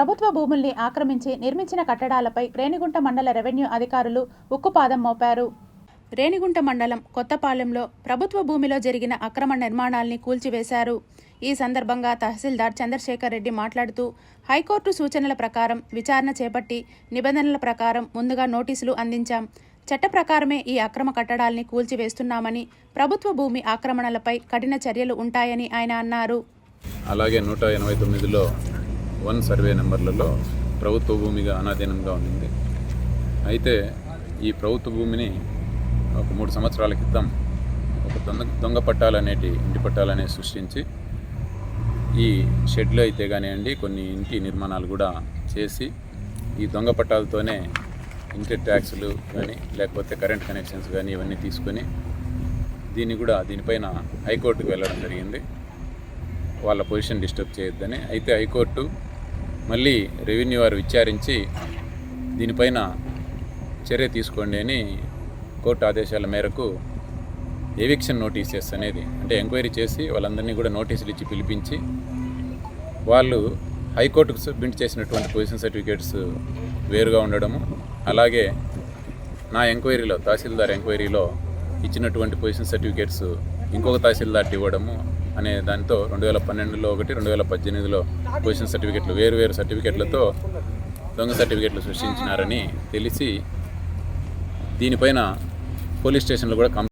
ప్రభుత్వ భూముల్ని ఆక్రమించి నిర్మించిన కట్టడాలపై రేణిగుంట మండల రెవెన్యూ అధికారులు ఉక్కుపాదం మోపారు. రేణిగుంట మండలం కొత్తపాలెంలో ప్రభుత్వ భూమిలో జరిగిన అక్రమ నిర్మాణాల్ని కూల్చివేశారు. ఈ సందర్భంగా తహసీల్దార్ చంద్రశేఖర్ రెడ్డి మాట్లాడుతూ హైకోర్టు సూచనల ప్రకారం విచారణ చేపట్టి నిబంధనల ప్రకారం ముందుగా నోటీసులు అందించాం. చట్ట ప్రకారమే ఈ అక్రమ కట్టడాల్ని కూల్చివేస్తున్నామని ప్రభుత్వ భూమి ఆక్రమణలపై కఠిన చర్యలు ఉంటాయని ఆయన అన్నారు. అలాగే నూట ఎనభై తొమ్మిదిలో వన్ సర్వే నెంబర్లలో ప్రభుత్వ భూమిగా అనాధీనంగా ఉంది అయితే ఈ ప్రభుత్వ భూమిని ఒక మూడు సంవత్సరాల క్రితం ఒక దొంగ దొంగ పట్టాలనేటి ఇంటి పట్టాలనే సృష్టించి ఈ షెడ్లు అయితే కానివ్వండి కొన్ని ఇంటి నిర్మాణాలు కూడా చేసి ఈ దొంగ పట్టాలతోనే ఇంటి ట్యాక్సులు కానీ లేకపోతే కరెంట్ కనెక్షన్స్ కానీ ఇవన్నీ తీసుకొని దీన్ని కూడా దీనిపైన హైకోర్టుకు వెళ్ళడం జరిగింది. వాళ్ళ పొజిషన్ డిస్టర్బ్ చేయొద్దని. అయితే హైకోర్టు మళ్ళీ రెవెన్యూ వారు విచారించి దీనిపైన చర్య తీసుకోండి అని కోర్టు ఆదేశాల మేరకు ఎవిక్షన్ నోటీసెస్ అనేది అంటే ఎంక్వైరీ చేసి వాళ్ళందరినీ కూడా నోటీసులు ఇచ్చి పిలిపించి వాళ్ళు హైకోర్టుకు సబ్మిట్ చేసినటువంటి పొజిషన్ సర్టిఫికేట్స్ వేరుగా ఉండడము అలాగే నా ఎంక్వైరీలో తహసీల్దార్ ఎంక్వైరీలో ఇచ్చినటువంటి పొజిషన్ సర్టిఫికేట్స్ ఇంకొక తహసీల్దార్కి ఇవ్వడము అనే దాంతో రెండు వేల పన్నెండులో ఒకటి రెండు వేల పద్దెనిమిదిలో పొజిషన్ సర్టిఫికెట్లు వేరు వేరు సర్టిఫికెట్లతో దొంగ సర్టిఫికెట్లు సృష్టించినారని తెలిసి దీనిపైన పోలీస్ స్టేషన్లో కూడా కంప్లైంట్